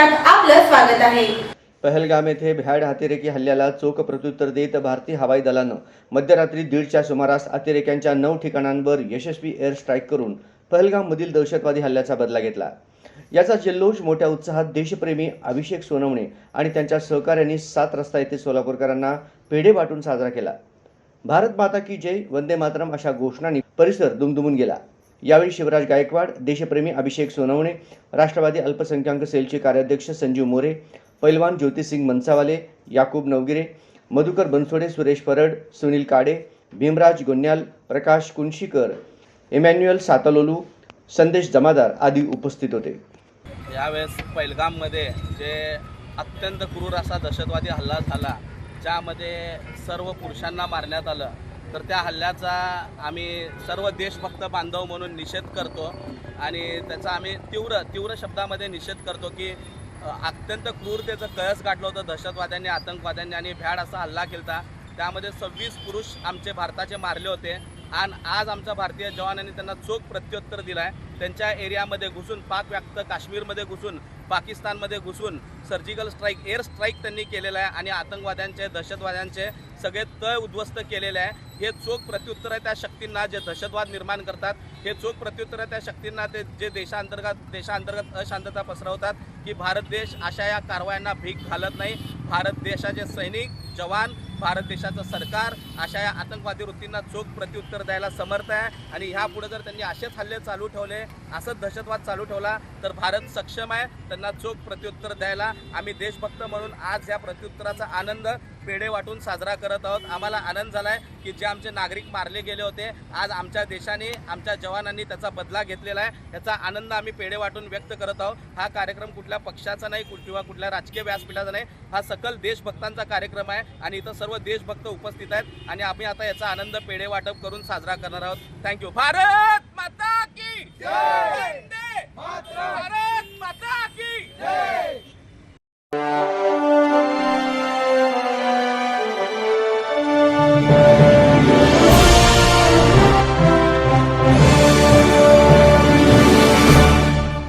महाराष्ट्रात आपलं स्वागत आहे. पहलगाम येथे भ्याड अतिरेकी हल्ल्याला चोख प्रत्युत्तर देत भारतीय हवाई दलानं मध्यरात्री दीडच्या सुमारास अतिरेक्यांच्या नऊ ठिकाणांवर यशस्वी एअर स्ट्राईक करून पहलगाममधील दहशतवादी हल्ल्याचा बदला घेतला. याचा जल्लोष मोठ्या उत्साहात देशप्रेमी अभिषेक सोनवणे आणि त्यांच्या सहकाऱ्यांनी सात रस्ता येथे सोलापूरकरांना पेढे वाटून साजरा केला. भारत माता की जय वंदे मातरम अशा घोषणांनी परिसर दुमदुमून गेला. यावेळी शिवराज गायकवाड देशप्रेमी अभिषेक सोनवणे राष्ट्रवादी अल्पसंख्याक सेलचे कार्याध्यक्ष संजीव मोरे पैलवान ज्योतिसिंग मनसावाले याकूब नवगिरे मधुकर बनसोडे सुरेश परड सुनील काडे भीमराज गोन्याल प्रकाश कुंशीकर इमॅन्युअल सातलोलू संदेश जमादार आदी उपस्थित होते. यावेळेस पैलगाममध्ये जे अत्यंत क्रूर असा दहशतवादी हल्ला झाला ज्यामध्ये सर्व पुरुषांना मारण्यात आलं तर त्या हल्ल्याचा आम्ही सर्व देशभक्त बांधव म्हणून निषेध करतो आणि त्याचा आम्ही तीव्र तीव्र शब्दामध्ये निषेध करतो की अत्यंत क्रूरतेचं कळस गाठलं होतं दहशतवाद्यांनी आतंकवाद्यांनी आणि भ्याड असा हल्ला केला त्यामध्ये सव्वीस पुरुष आमचे भारताचे मारले होते आणि आज आमच्या भारतीय जवानांनी त्यांना चोख प्रत्युत्तर दिलं आहे त्यांच्या एरियामध्ये घुसून पाक व्याप्त काश्मीरमध्ये घुसून पाकिस्तानमध्ये घुसून सर्जिकल स्ट्राईक एअर स्ट्राईक त्यांनी केलेलं आहे आणि आतंकवाद्यांचे दहशतवाद्यांचे सगळे तळ उद्ध्वस्त केलेले आहे. हे चोख प्रत्युत्तर आहे त्या शक्तींना जे दहशतवाद निर्माण करतात हे चोख प्रत्युत्तर आहे त्या शक्तींना ते जे देशांतर्गत देशांतर्गत अशांतता पसरवतात की भारत देश अशा या कारवायांना भीक घालत नाही. भारत देशाचे सैनिक जवान भारत देशाचं सरकार अशा या आतंकवादी वृत्तींना चोख प्रत्युत्तर द्यायला समर्थ आहे. आणि ह्यापुढे जर त्यांनी असेच हल्ले चालू ठेवले असंच दहशतवाद चालू ठेवला तर भारत सक्षम आहे त्यांना चोख प्रत्युत्तर द्यायला. आम्ही देशभक्त म्हणून आज या प्रत्युत्तराचा आनंद पेढे वाटून साजरा करत आहोत. आम्हाला आनंद झाला आहे की जे आमचे नागरिक मारले गेले होते आज आमच्या देशाने आमच्या जवानांनी त्याचा बदला घेतलेला आहे. याचा आनंद आम्ही पेढे वाटून व्यक्त करत आहोत. हा कार्यक्रम कुठल्या पक्षाचा नाही कुठ- किंवा कुठल्या राजकीय व्यासपीठाचा नाही. हा सकल देशभक्तांचा कार्यक्रम आहे आणि इथं सर्व देशभक्त उपस्थित आहेत आणि आम्ही आता याचा आनंद पेढे वाटप करून साजरा करणार आहोत. थँक्यू भारत माता की वंदे! भारत माता की